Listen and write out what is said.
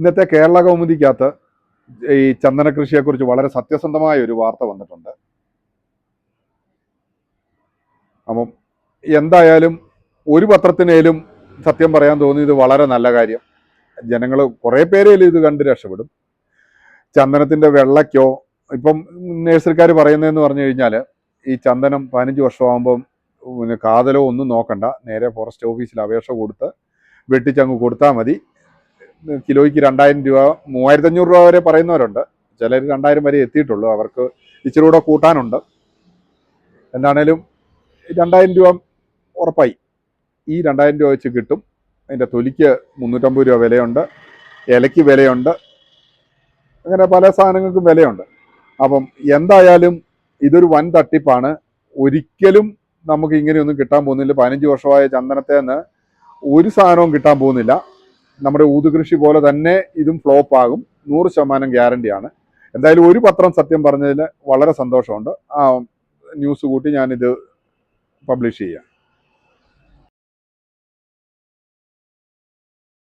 ഇന്നത്തെ കേരള കൗമുദിക്കകത്ത് ഈ ചന്ദന കൃഷിയെക്കുറിച്ച് വളരെ സത്യസന്ധമായ ഒരു വാർത്ത വന്നിട്ടുണ്ട്. അപ്പം എന്തായാലും ഒരു പത്രത്തിനേലും സത്യം പറയാൻ തോന്നിയത് വളരെ നല്ല കാര്യം. ജനങ്ങൾ കുറേ പേരേലും ഇത് കണ്ട് രക്ഷപ്പെടും. ചന്ദനത്തിന്റെ വെള്ളയ്ക്കോ ഇപ്പം നേഴ്സറിക്കാർ പറയുന്നതെന്ന് പറഞ്ഞു കഴിഞ്ഞാൽ ഈ ചന്ദനം പതിനഞ്ച് വർഷമാകുമ്പം പിന്നെ കാതലോ ഒന്നും നോക്കണ്ട. നേരെ ഫോറസ്റ്റ് ഓഫീസിൽ അപേക്ഷ കൊടുത്ത് വെട്ടിച്ചങ്ങ് കൊടുത്താൽ മതി. കിലോയ്ക്ക് രണ്ടായിരം രൂപ മൂവായിരത്തി അഞ്ഞൂറ് രൂപ വരെ പറയുന്നവരുണ്ട്. ചിലർ രണ്ടായിരം വരെ എത്തിയിട്ടുള്ളൂ. അവർക്ക് ഇച്ചിരി കൂടെ കൂട്ടാനുണ്ട്. എന്താണേലും രണ്ടായിരം രൂപ ഉറപ്പായി. ഈ രണ്ടായിരം രൂപ വെച്ച് കിട്ടും. അതിന്റെ തൊലിക്ക് മുന്നൂറ്റമ്പത് രൂപ വിലയുണ്ട്. ഇലയ്ക്ക് വിലയുണ്ട്. അങ്ങനെ പല സാധനങ്ങൾക്കും വിലയുണ്ട്. അപ്പം എന്തായാലും ഇതൊരു വൻ തട്ടിപ്പാണ്. ഒരിക്കലും നമുക്ക് ഇങ്ങനെയൊന്നും കിട്ടാൻ പോകുന്നില്ല. പതിനഞ്ച് വർഷമായ ചന്ദനത്തെ നിന്ന് ഒരു സാധനവും കിട്ടാൻ പോകുന്നില്ല. നമ്മുടെ ഊതുകൃഷി പോലെ തന്നെ ഇതും ഫ്ലോപ്പ് ആകും. നൂറ് ശതമാനം ഗ്യാരണ്ടിയാണ് എന്തായാലും ഒരു പത്രം സത്യം പറഞ്ഞതിൽ വളരെ സന്തോഷമുണ്ട്. ആ ന്യൂസ് കൂട്ടി ഞാനിത് പബ്ലിഷ് ചെയ്യാം.